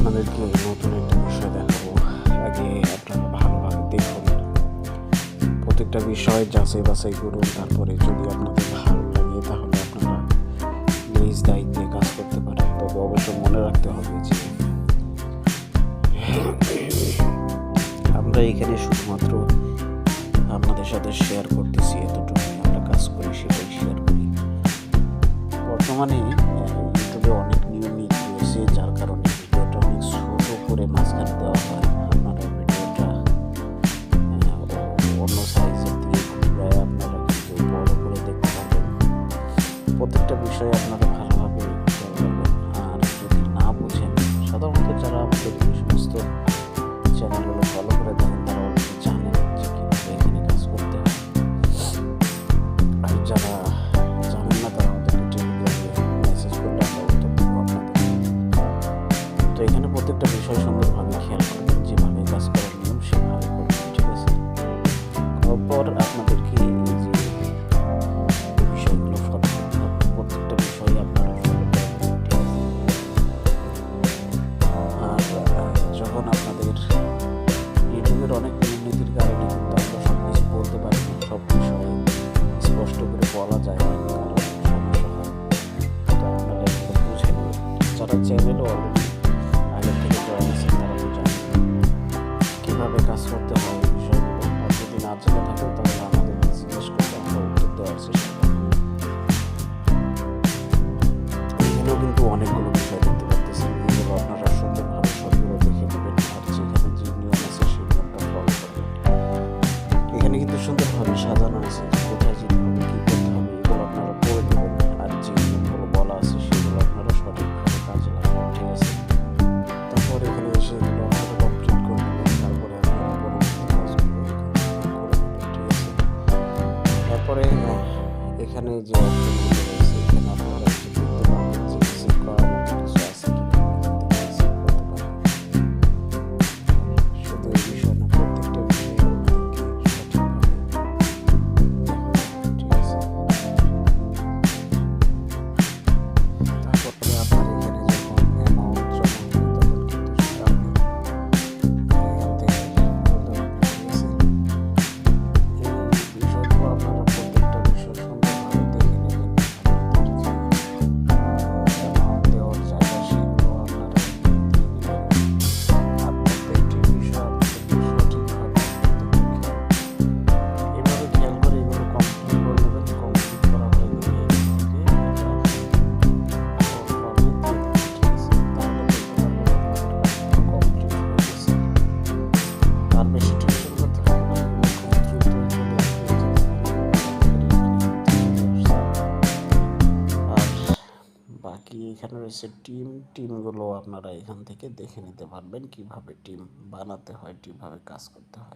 আপনাদেরকে নতুন একটা বিষয় দেখাবো। আগে আপনারা ভালোভাবে দেখুন। প্রত্যেকটা বিষয় যাচাই বাছাই করুন, তারপরে যদি আপনাদের ভালো লাগে, তাহলে আপনারা নিজ দায়িত্বে কাজ করতে পারেন। তবে অবশ্য মনে রাখতে হবে যে আমরা এখানে শুধুমাত্র আপনাদের সাথে শেয়ার করতেছি এতটুকু আমরা কাজ করি, সেটাই শেয়ার করি। বর্তমানে করে মাঝখানে দেওয়া হয়। ভিডিওটা অন্য সাইজের প্রত্যেকটা বিষয়ে আপনারা যারা চ্যানেলও অলরেডি আগের থেকে জয়েন আছেন তারা তো জানেন কীভাবে কাজ করতে হয় বিষয়গুলো। আর যদি না জেনে থাকেন তাহলে আমাদেরকে জিজ্ঞেস করতে আমরা উত্তর দেওয়ার চেষ্টা এখানেও কিন্তু অনেকগুলো বিষয় দেখতে পাচ্ছেন এগুলো আপনারা সুন্দরভাবে সবগুলো দেখে নেবেন, আর যেখানে যে নিয়ম আছে, সেই নিয়মটা ফলো করবেন। এখানে কিন্তু সুন্দরভাবে সাজানো আছে। এখানে যে এখানে রয়েছে টিম। টিমগুলো আপনারা এখান থেকে দেখে নিতে পারবেন কীভাবে টিম বানাতে হয়, কীভাবে কাজ করতে হয়।